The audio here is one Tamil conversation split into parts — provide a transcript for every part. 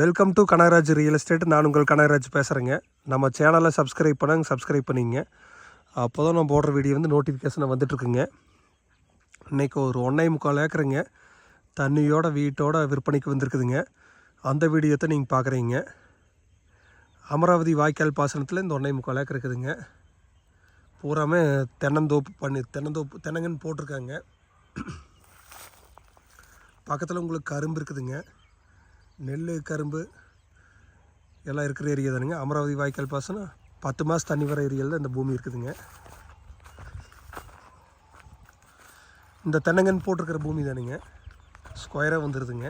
Welcome to Kanagaraj real estate நான் உங்கள் கனகராஜ் பேசுகிறேங்க நம்ம சேனலை சப்ஸ்கிரைப் பண்ணாங்க சப்ஸ்கிரைப் பண்ணிங்க. அப்போ தான் நான் போடுற வீடியோ வந்து நோட்டிஃபிகேஷன் வந்துட்டுருக்குங்க. இன்றைக்கி ஒரு ஒன்றே முக்கால் ஏக்கருங்க. தண்ணியோட வீட்டோட விற்பனைக்கு வந்திருக்குதுங்க. அந்த வீடியோத்தை நீங்கள் பார்க்குறீங்க அமராவதி வாய்க்கால் பாசனத்தில் இந்த ஒன்றே முக்கால் ஏக்கர் இருக்குதுங்க. பூராமே தென்னந்தோப்பு பண்ணி தென்னந்தோப்பு தென்னங்கன்னு போட்டிருக்காங்க. பக்கத்தில் உங்களுக்கு கரும்பு இருக்குதுங்க. நெல் கரும்பு எல்லாம் இருக்கிற ஏரியா தானுங்க. அமராவதி வாய்க்கால் பாசனம். பத்து மாதம் தண்ணி வர ஏரியாவில் இந்த பூமி இருக்குதுங்க. இந்த தென்னங்கன் போட்டிருக்கிற பூமி தானுங்க. ஸ்கொயராக வந்துடுதுங்க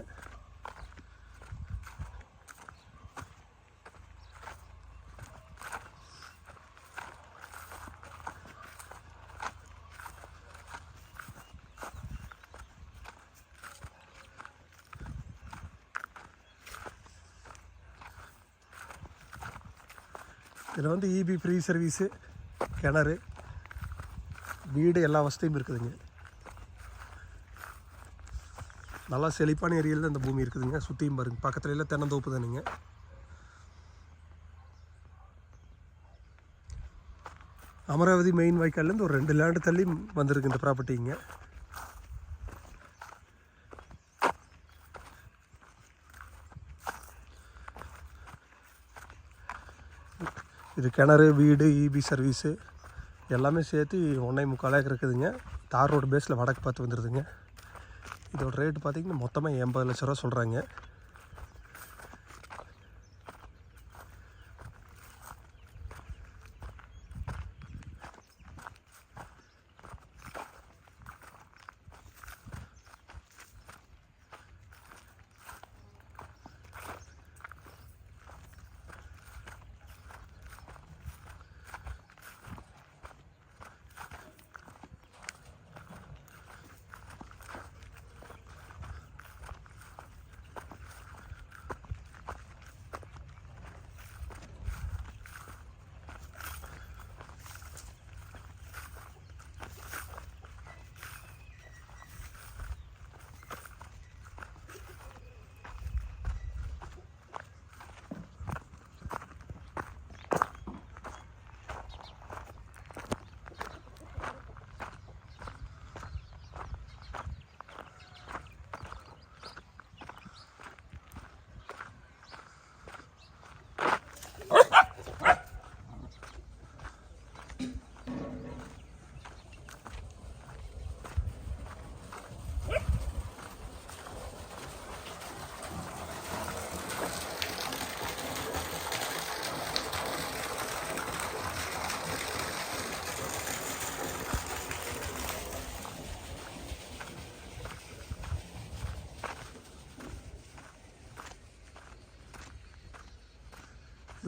இதில் வந்து இபி ஃப்ரீ சர்வீஸு கிணறு வீடு எல்லா வசதியும் இருக்குதுங்க. நல்லா செழிப்பான ஏரியாவில் தான் இந்த பூமி இருக்குதுங்க. சுற்றியும் பாருங்க. பக்கத்துல எல்லாம் தென்னந்தோப்பு தானுங்க. அமராவதி மெயின் வாய்க்கால்லேருந்து ஒரு ரெண்டு லேண்டு தள்ளி வந்திருக்கு இந்த ப்ராப்பர்ட்டிங்க இது கிணறு வீடு இபி சர்வீஸு எல்லாமே சேர்த்து ஒன்றே முக்கால் ஏக்கர் இருக்குதுங்க. தார் ரோடு பேஸில் வடக்கு பார்த்து வந்துடுதுங்க இதோட ரேட்டு பார்த்திங்கன்னா மொத்தமாக எண்பது லட்ச ரூபா சொல்கிறாங்க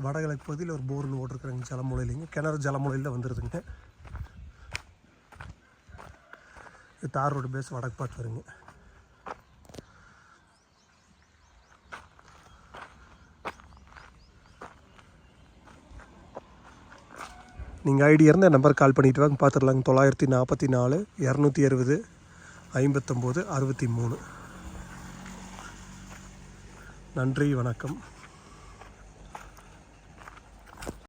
வடகிழக்கு பகுதியில் ஒரு போர்னு ஓட்டிருக்குறாங்க ஜலமுலையிலேங்க கிணறு ஜலமுலையில் வந்துடுதுங்க இது தார் ரோடு பேஸ் வடக்கு பார்த்து வருங்க. நீங்கள் ஐடி இருந்தால் நம்பர் கால் பண்ணிட்டு வாங்க. பார்த்துடலாங்க தொள்ளாயிரத்தி நாற்பத்தி நாலு இரநூத்தி அறுபது ஐம்பத்தொம்போது அறுபத்தி மூணு. நன்றி வணக்கம்.